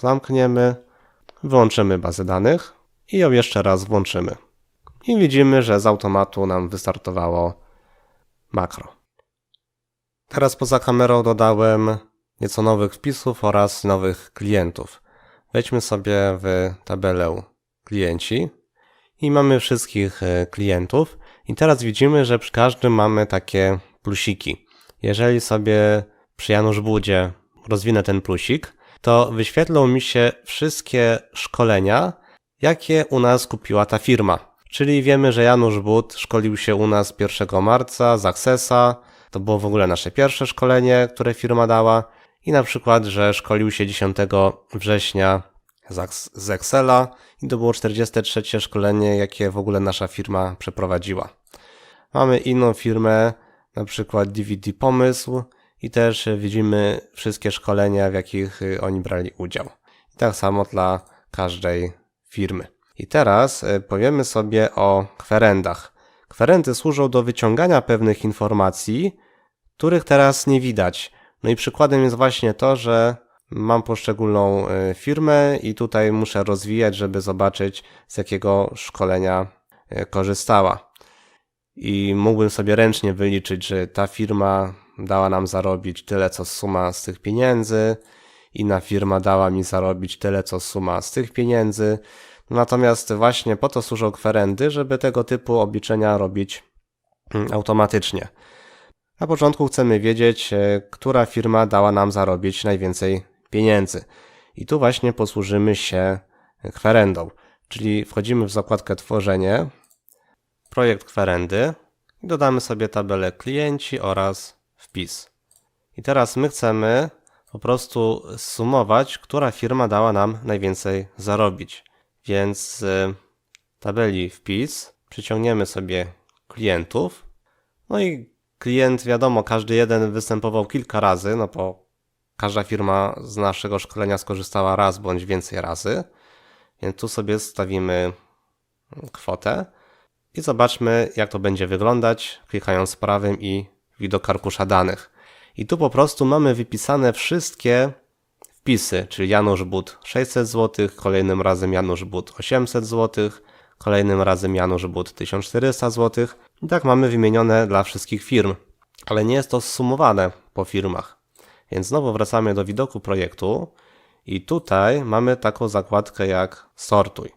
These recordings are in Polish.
zamkniemy, wyłączymy bazę danych i ją jeszcze raz włączymy. I widzimy, że z automatu nam wystartowało makro. Teraz poza kamerą dodałem nieco nowych wpisów oraz nowych klientów. Wejdźmy sobie w tabelę klienci i mamy wszystkich e, klientów. I teraz widzimy, że przy każdym mamy takie plusiki. Jeżeli sobie przy Janusz Budzie rozwinę ten plusik, to wyświetlą mi się wszystkie szkolenia, jakie u nas kupiła ta firma. Czyli wiemy, że Janusz Bud szkolił się u nas 1 marca z Accessa. To było w ogóle nasze pierwsze szkolenie, które firma dała. I na przykład, że szkolił się 10 września z Excela i to było 43 szkolenie, jakie w ogóle nasza firma przeprowadziła. Mamy inną firmę, na przykład DVD Pomysł i też widzimy wszystkie szkolenia, w jakich y, oni brali udział. I tak samo dla każdej firmy. I teraz y, powiemy sobie o kwerendach. Kwerendy służą do wyciągania pewnych informacji, których teraz nie widać. No i przykładem jest właśnie to, że mam poszczególną firmę i tutaj muszę rozwijać, żeby zobaczyć z jakiego szkolenia korzystała. I mógłbym sobie ręcznie wyliczyć, że ta firma dała nam zarobić tyle, co suma z tych pieniędzy, inna firma dała mi zarobić tyle, co suma z tych pieniędzy. Natomiast właśnie po to służą kwerendy, żeby tego typu obliczenia robić mm, automatycznie. Na początku chcemy wiedzieć, e, która firma dała nam zarobić najwięcej pieniędzy. I tu właśnie posłużymy się kwerendą. Czyli wchodzimy w zakładkę tworzenie, projekt kwerendy i dodamy sobie tabelę klienci oraz wpis. I teraz my chcemy po prostu sumować, która firma dała nam najwięcej zarobić. Więc z tabeli wpis przyciągniemy sobie klientów. No i klient, wiadomo, każdy jeden występował kilka razy, no bo każda firma z naszego szkolenia skorzystała raz bądź więcej razy. Więc tu sobie stawimy kwotę i zobaczmy, jak to będzie wyglądać, klikając prawym i widok arkusza danych. I tu po prostu mamy wypisane wszystkie wpisy, czyli Janusz But 600 zł, kolejnym razem Janusz But 800 zł, kolejnym razem Janusz But 1400 zł. I tak mamy wymienione dla wszystkich firm, ale nie jest to zsumowane po firmach. Więc znowu wracamy do widoku projektu i tutaj mamy taką zakładkę jak sortuj.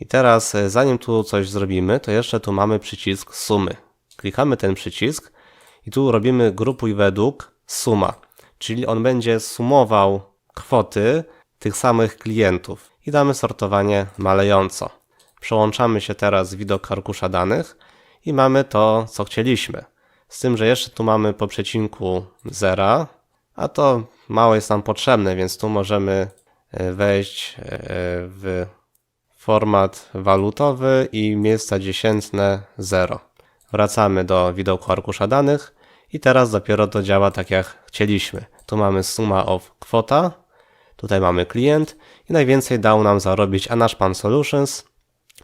I teraz e, zanim tu coś zrobimy, to jeszcze tu mamy przycisk sumy. Klikamy ten przycisk i tu robimy grupuj według suma, czyli on będzie sumował kwoty tych samych klientów i damy sortowanie malejąco. Przełączamy się teraz w widok arkusza danych i mamy to, co chcieliśmy. Z tym, że jeszcze tu mamy po przecinku zera, a to mało jest nam potrzebne, więc tu możemy e, wejść e, w format walutowy i miejsca dziesiętne 0. Wracamy do widoku arkusza danych i teraz dopiero to działa tak jak chcieliśmy. Tu mamy suma of kwota, tutaj mamy klient i najwięcej dał nam zarobić Anashpan Solutions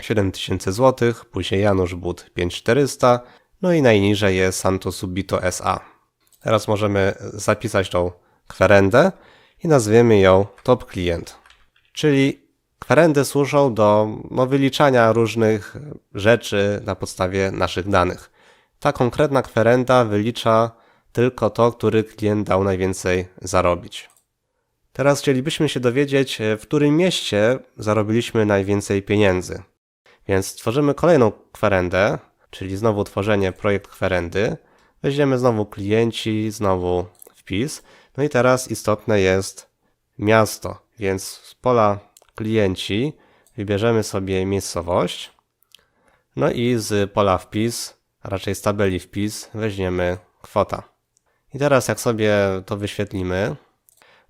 7000 zł, później Janusz But 5400, no i najniżej jest Santo Subito SA. Teraz możemy zapisać tą kwerendę i nazwiemy ją top klient. Czyli kwerendy służą do no, wyliczania różnych rzeczy na podstawie naszych danych. Ta konkretna kwerenda wylicza tylko to, który klient dał najwięcej zarobić. Teraz chcielibyśmy się dowiedzieć, w którym mieście zarobiliśmy najwięcej pieniędzy. Więc tworzymy kolejną kwerendę, czyli znowu tworzenie projekt kwerendy. Weźmiemy znowu klienci, znowu wpis. No i teraz istotne jest miasto, więc z pola klienci wybierzemy sobie miejscowość. No i z pola wpis, raczej z tabeli wpis, weźmiemy kwota. I teraz jak sobie to wyświetlimy,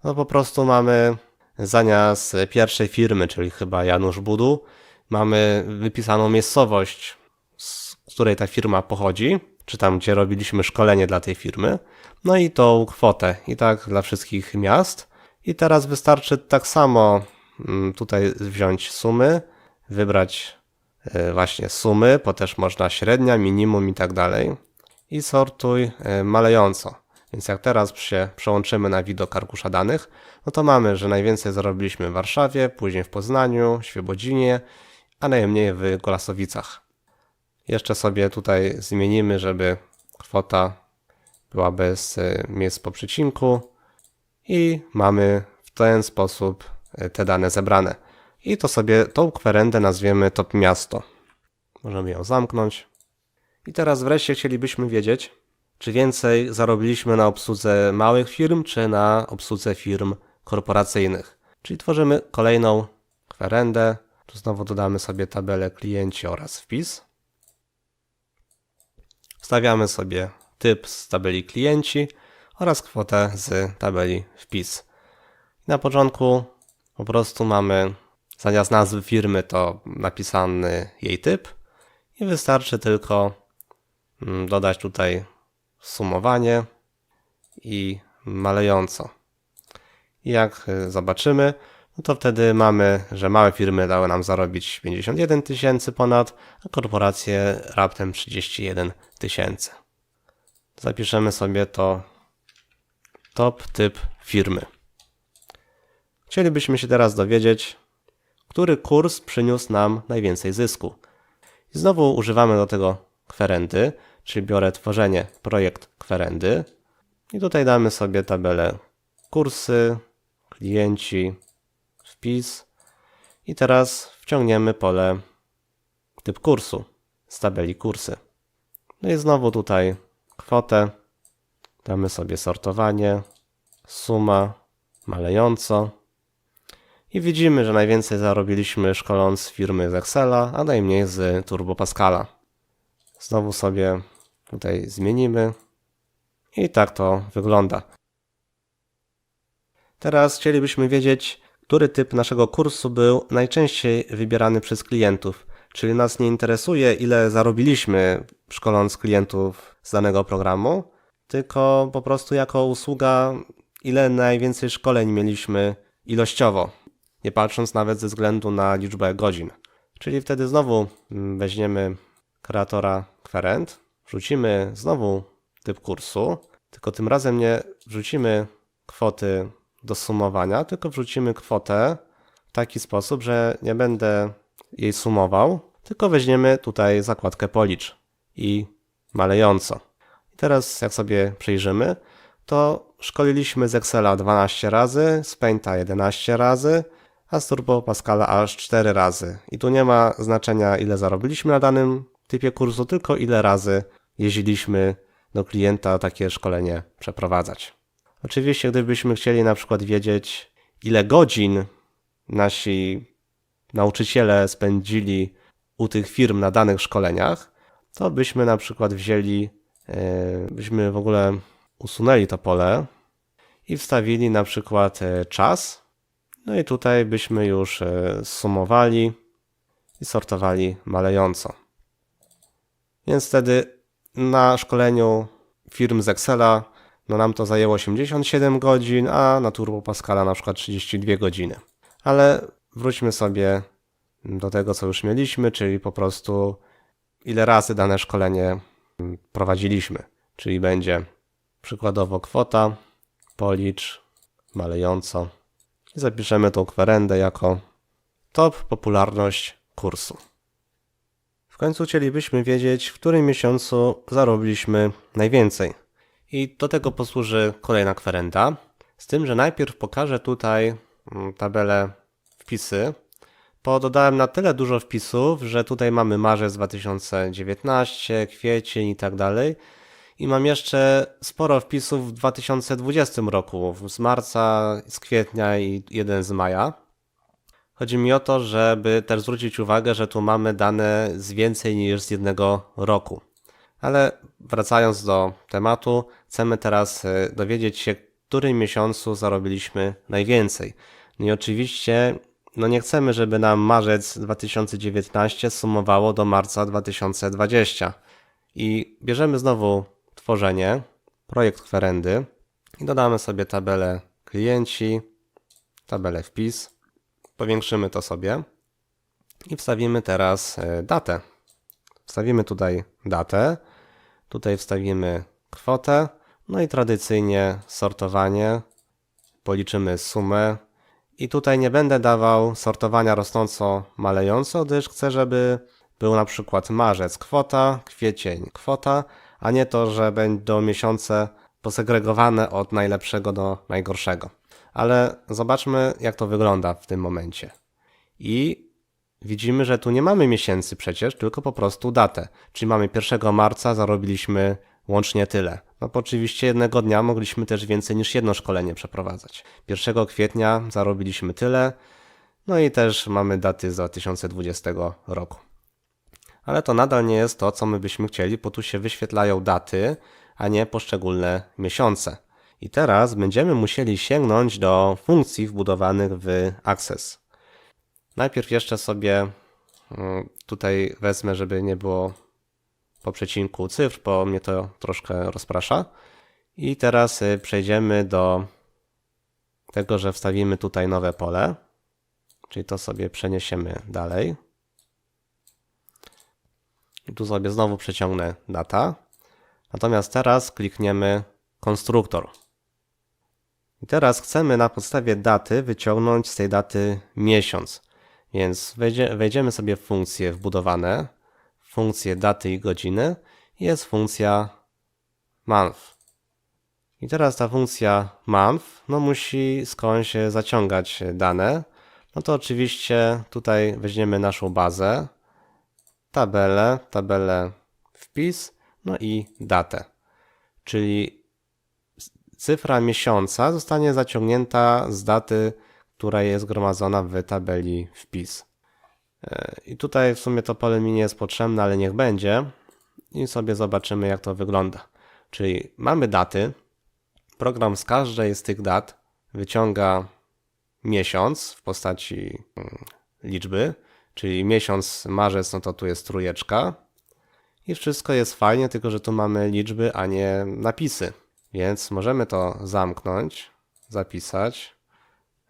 no po prostu mamy zamiast pierwszej firmy, czyli chyba Janusz Budu, mamy wypisaną miejscowość, z której ta firma pochodzi, czy tam gdzie robiliśmy szkolenie dla tej firmy, no i tą kwotę, i tak dla wszystkich miast. I teraz wystarczy tak samo mm, tutaj wziąć sumy, wybrać właśnie sumy, bo też można średnia, minimum i tak dalej. I sortuj e, malejąco. Więc jak teraz się przełączymy na widok arkusza danych, no to mamy, że najwięcej zarobiliśmy w Warszawie, później w Poznaniu, Świebodzinie, a najmniej w Golasowicach. Jeszcze sobie tutaj zmienimy, żeby kwota była bez y, miejsc po przecinku i mamy w ten sposób te dane zebrane. I to sobie tą kwerendę nazwiemy top miasto. Możemy ją zamknąć. I teraz wreszcie chcielibyśmy wiedzieć, czy więcej zarobiliśmy na obsłudze małych firm, czy na obsłudze firm korporacyjnych. Czyli tworzymy kolejną kwerendę. Tu znowu dodamy sobie tabelę klienci oraz wpis. Wstawiamy sobie typ z tabeli klienci oraz kwotę z tabeli wpis. Na początku po prostu mamy zamiast nazwy firmy to napisany jej typ i wystarczy tylko mm, dodać tutaj sumowanie i malejąco. I jak y, zobaczymy, no to wtedy mamy, że małe firmy dały nam zarobić 51 tysięcy ponad, a korporacje raptem 31 tysięcy. Zapiszemy sobie to top typ firmy. Chcielibyśmy się teraz dowiedzieć, który kurs przyniósł nam najwięcej zysku. I znowu używamy do tego kwerendy, czyli biorę tworzenie projekt kwerendy i tutaj damy sobie tabelę kursy, klienci, wpis i teraz wciągniemy pole typ kursu z tabeli kursy. No i znowu tutaj kwotę, damy sobie sortowanie, suma, malejąco i widzimy, że najwięcej zarobiliśmy szkoląc firmy z Excela, a najmniej z Turbo Pascala. Znowu sobie tutaj zmienimy i tak to wygląda. Teraz chcielibyśmy wiedzieć, który typ naszego kursu był najczęściej wybierany przez klientów. Czyli nas nie interesuje, ile zarobiliśmy szkoląc klientów z danego programu, tylko po prostu jako usługa, ile najwięcej szkoleń mieliśmy ilościowo, nie patrząc nawet ze względu na liczbę godzin. Czyli wtedy znowu mm, weźmiemy kreatora kwerent, wrzucimy znowu typ kursu, tylko tym razem nie wrzucimy kwoty do sumowania, tylko wrzucimy kwotę w taki sposób, że nie będę jej sumował, tylko weźmiemy tutaj zakładkę policz i malejąco. I teraz jak sobie przejrzymy, to szkoliliśmy z Excela 12 razy, z Painta 11 razy, a z Turbo Pascala aż 4 razy. I tu nie ma znaczenia ile zarobiliśmy na danym typie kursu, tylko ile razy jeździliśmy do klienta takie szkolenie przeprowadzać. Oczywiście, gdybyśmy chcieli na przykład wiedzieć, ile godzin nasi nauczyciele spędzili u tych firm na danych szkoleniach, to byśmy na przykład wzięli, e, byśmy w ogóle usunęli to pole i wstawili na przykład e, czas. No i tutaj byśmy już e, sumowali i sortowali malejąco. Więc wtedy na szkoleniu firm z Excela no nam to zajęło 87 godzin, a na Turbo Pascala na przykład 32 godziny. Ale wróćmy sobie do tego, co już mieliśmy, czyli po prostu ile razy dane szkolenie prowadziliśmy. Czyli będzie przykładowo kwota, policz, malejąco i zapiszemy tą kwerendę jako top popularność kursu. W końcu chcielibyśmy wiedzieć, w którym miesiącu zarobiliśmy najwięcej. I do tego posłuży kolejna kwerenda. Z tym, że najpierw pokażę tutaj mm, tabelę wpisy. Pododałem na tyle dużo wpisów, że tutaj mamy marzec 2019, kwiecień i tak dalej. I mam jeszcze sporo wpisów w 2020 roku, z marca, z kwietnia i jeden z maja. Chodzi mi o to, żeby też zwrócić uwagę, że tu mamy dane z więcej niż z jednego roku. Ale wracając do tematu, chcemy teraz e, dowiedzieć się, w którym miesiącu zarobiliśmy najwięcej. No i oczywiście no nie chcemy, żeby nam marzec 2019 sumowało do marca 2020. I bierzemy znowu tworzenie, projekt kwerendy i dodamy sobie tabelę klienci, tabelę wpis. Powiększymy to sobie i wstawimy teraz e, datę. Wstawimy tutaj datę, tutaj wstawimy kwotę, No i tradycyjnie sortowanie. Policzymy sumę. I tutaj nie będę dawał sortowania rosnąco-malejąco, gdyż chcę, żeby był na przykład marzec kwota, kwiecień kwota, a nie to, że będą miesiące posegregowane od najlepszego do najgorszego. Ale zobaczmy, jak to wygląda w tym momencie. I widzimy, że tu nie mamy miesięcy przecież, tylko po prostu datę. Czyli mamy 1 marca, zarobiliśmy łącznie tyle. No bo oczywiście jednego dnia mogliśmy też więcej niż jedno szkolenie przeprowadzać. 1 kwietnia zarobiliśmy tyle, no i też mamy daty z 2020 roku. Ale to nadal nie jest to, co my byśmy chcieli, bo tu się wyświetlają daty, a nie poszczególne miesiące. I teraz będziemy musieli sięgnąć do funkcji wbudowanych w Access. Najpierw jeszcze sobie mm, tutaj wezmę, żeby nie było po przecinku cyfr, bo mnie to troszkę rozprasza. I teraz y, przejdziemy do tego, że wstawimy tutaj nowe pole. Czyli to sobie przeniesiemy dalej. Tu sobie znowu przeciągnę data. Natomiast teraz klikniemy konstruktor. I teraz chcemy na podstawie daty wyciągnąć z tej daty miesiąc. Więc wejdzie, wejdziemy sobie w funkcje wbudowane, funkcję daty i godziny. Jest funkcja month. I teraz ta funkcja month no musi skądś zaciągać dane. No to oczywiście tutaj weźmiemy naszą bazę, tabelę, tabelę wpis, no i datę. Czyli cyfra miesiąca zostanie zaciągnięta z daty, która jest zgromadzona w tabeli wpis. E, I tutaj w sumie to pole mi nie jest potrzebne, ale niech będzie. I sobie zobaczymy, jak to wygląda. Czyli mamy daty. Program z każdej z tych dat wyciąga miesiąc w postaci mm, liczby, czyli miesiąc marzec, no to tu jest trójeczka. I wszystko jest fajnie, tylko że tu mamy liczby, a nie napisy. Więc możemy to zamknąć, zapisać.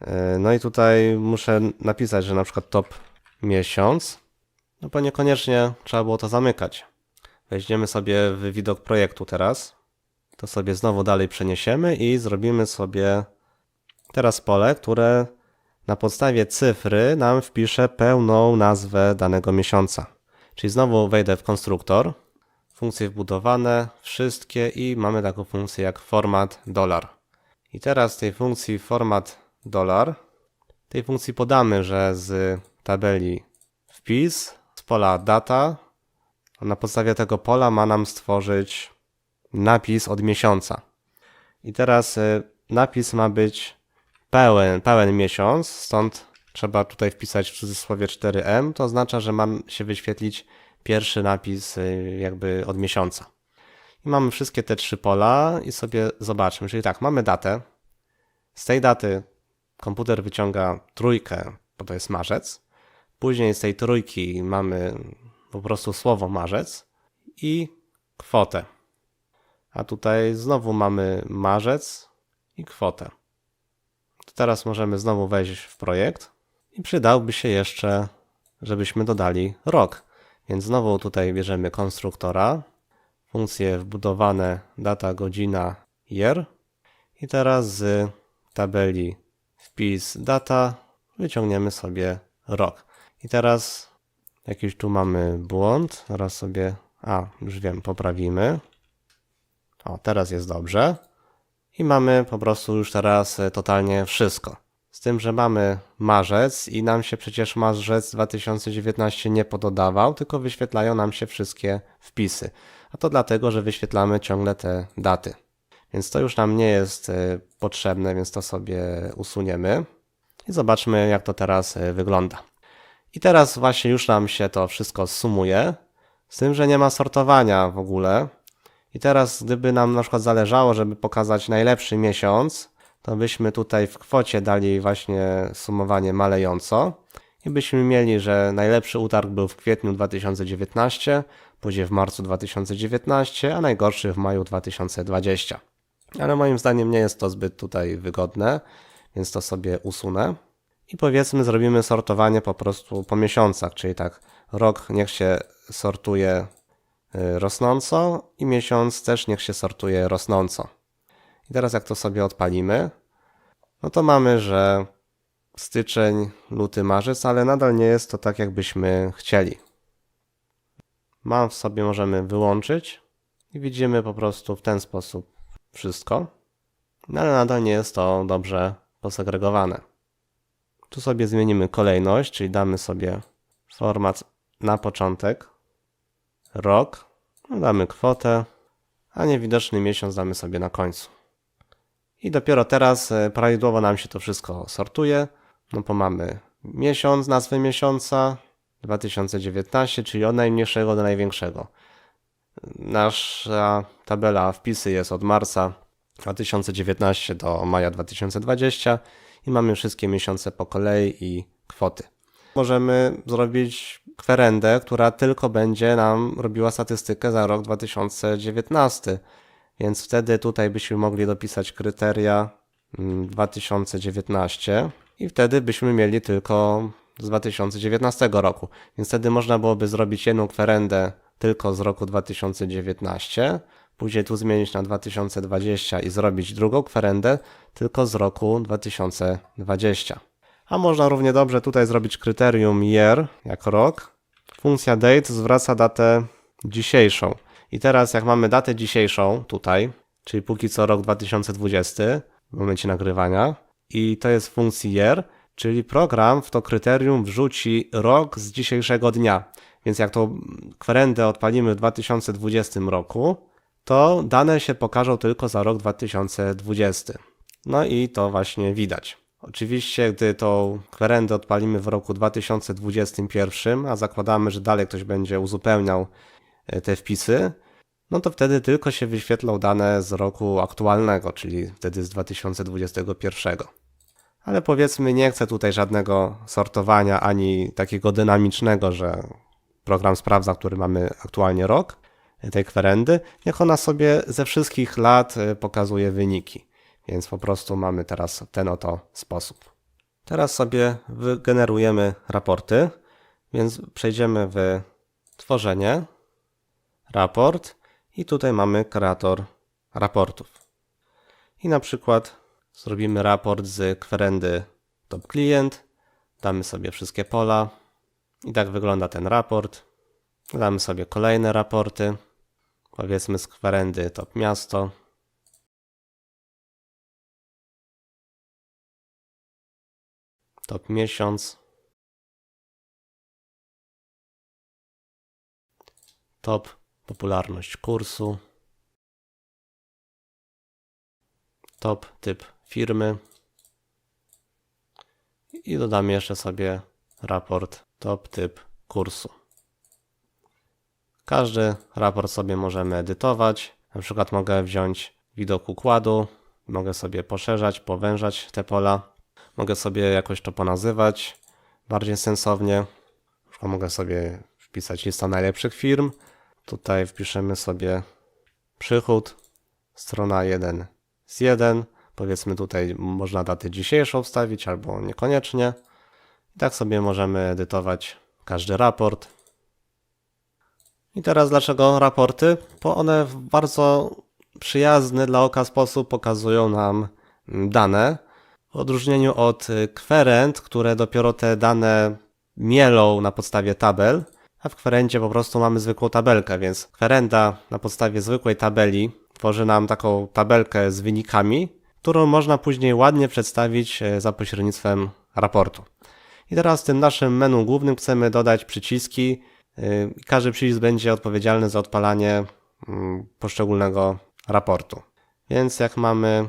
E, No i tutaj muszę napisać, że na przykład top miesiąc. No bo niekoniecznie trzeba było to zamykać. Weźmiemy sobie w widok projektu teraz. To sobie znowu dalej przeniesiemy i zrobimy sobie teraz pole, które na podstawie cyfry nam wpisze pełną nazwę danego miesiąca. Czyli znowu wejdę w konstruktor, funkcje wbudowane, wszystkie i mamy taką funkcję jak format dolar. I teraz tej funkcji format dolar, tej funkcji podamy, że z tabeli wpis, z pola data, na podstawie tego pola ma nam stworzyć napis od miesiąca. I teraz y, napis ma być pełen, pełen miesiąc, stąd trzeba tutaj wpisać w cudzysłowie 4M, to oznacza, że ma się wyświetlić pierwszy napis y, jakby od miesiąca. I mamy wszystkie te trzy pola i sobie zobaczmy. Czyli tak, mamy datę. Z tej daty komputer wyciąga trójkę, bo to jest marzec. Później z tej trójki mamy po prostu słowo marzec i kwotę. A tutaj znowu mamy marzec i kwotę. To teraz możemy znowu wejść w projekt i przydałby się jeszcze, żebyśmy dodali rok. Więc znowu tutaj bierzemy konstruktora, funkcje wbudowane data, godzina, year i teraz z tabeli wpis data wyciągniemy sobie rok. I teraz jakiś tu mamy błąd, teraz sobie, a już wiem, poprawimy. O, teraz jest dobrze. I mamy po prostu już teraz e, totalnie wszystko. Z tym, że mamy marzec i nam się przecież marzec 2019 nie pododawał, tylko wyświetlają nam się wszystkie wpisy. A to dlatego, że wyświetlamy ciągle te daty. Więc to już nam nie jest e, potrzebne, więc to sobie usuniemy. I zobaczmy, jak to teraz e, wygląda. I teraz właśnie już nam się to wszystko sumuje, z tym, że nie ma sortowania w ogóle. I teraz, gdyby nam na przykład zależało, żeby pokazać najlepszy miesiąc, to byśmy tutaj w kwocie dali właśnie sumowanie malejąco i byśmy mieli, że najlepszy utarg był w kwietniu 2019, później w marcu 2019, a najgorszy w maju 2020. Ale moim zdaniem nie jest to zbyt tutaj wygodne, więc to sobie usunę. I powiedzmy, zrobimy sortowanie po prostu po miesiącach, czyli tak, rok niech się sortuje rosnąco i miesiąc też niech się sortuje rosnąco. I teraz jak to sobie odpalimy, no to mamy, że styczeń, luty, marzec, ale nadal nie jest to tak, jakbyśmy chcieli. Mam w sobie możemy wyłączyć i widzimy po prostu w ten sposób wszystko, no ale nadal nie jest to dobrze posegregowane. Tu sobie zmienimy kolejność, czyli damy sobie format na początek, rok, no damy kwotę, a niewidoczny miesiąc damy sobie na końcu. I dopiero teraz e, prawidłowo nam się to wszystko sortuje. No bo mamy miesiąc, nazwę miesiąca 2019, czyli od najmniejszego do największego. Nasza tabela wpisy jest od marca 2019 do maja 2020 i mamy wszystkie miesiące po kolei i kwoty. Możemy zrobić kwerendę, która tylko będzie nam robiła statystykę za rok 2019, więc wtedy tutaj byśmy mogli dopisać kryteria mm, 2019 i wtedy byśmy mieli tylko z 2019 roku. Więc wtedy można byłoby zrobić jedną kwerendę tylko z roku 2019, później tu zmienić na 2020 i zrobić drugą kwerendę tylko z roku 2020. A można równie dobrze tutaj zrobić kryterium year jako rok. Funkcja date zwraca datę dzisiejszą. I teraz jak mamy datę dzisiejszą tutaj, czyli póki co rok 2020 w momencie nagrywania i to jest funkcji year, czyli program w to kryterium wrzuci rok z dzisiejszego dnia. Więc jak tą kwerendę odpalimy w 2020 roku, to dane się pokażą tylko za rok 2020. No i to właśnie widać. Oczywiście, gdy tą kwerendę odpalimy w roku 2021, a zakładamy, że dalej ktoś będzie uzupełniał e, te wpisy, no to wtedy tylko się wyświetlą dane z roku aktualnego, czyli wtedy z 2021. Ale powiedzmy, nie chcę tutaj żadnego sortowania ani takiego dynamicznego, że program sprawdza, który mamy aktualnie rok tej kwerendy. Niech ona sobie ze wszystkich lat e, pokazuje wyniki. Więc po prostu mamy teraz ten oto sposób. Teraz sobie wygenerujemy raporty, więc przejdziemy w tworzenie, raport i tutaj mamy kreator raportów. I na przykład zrobimy raport z kwerendy top client, damy sobie wszystkie pola i tak wygląda ten raport. Damy sobie kolejne raporty, powiedzmy z kwerendy top miasto. Top miesiąc. Top popularność kursu. Top typ firmy. I dodamy jeszcze sobie raport top typ kursu. Każdy raport sobie możemy edytować. Na przykład mogę wziąć widok układu, mogę sobie poszerzać, powężać te pola. Mogę sobie jakoś to ponazywać bardziej sensownie. Mogę sobie wpisać lista najlepszych firm. Tutaj wpiszemy sobie przychód, strona 1 z 1. Powiedzmy tutaj można datę dzisiejszą wstawić albo niekoniecznie. I tak sobie możemy edytować każdy raport. I teraz dlaczego raporty? Bo one w bardzo przyjazny dla oka sposób pokazują nam dane. W odróżnieniu od y, kwerend, które dopiero te dane mielą na podstawie tabel, a w kwerendzie po prostu mamy zwykłą tabelkę, więc kwerenda na podstawie zwykłej tabeli tworzy nam taką tabelkę z wynikami, którą można później ładnie przedstawić y, za pośrednictwem raportu. I teraz w tym naszym menu głównym chcemy dodać przyciski. y, Każdy przycisk będzie odpowiedzialny za odpalanie mm, poszczególnego raportu. Więc jak mamy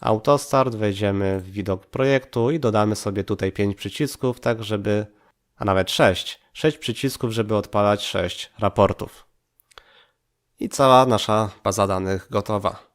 Autostart, wejdziemy w widok projektu i dodamy sobie tutaj 5 przycisków, tak żeby, a nawet 6, 6 przycisków, żeby odpalać 6 raportów. I cała nasza baza danych gotowa.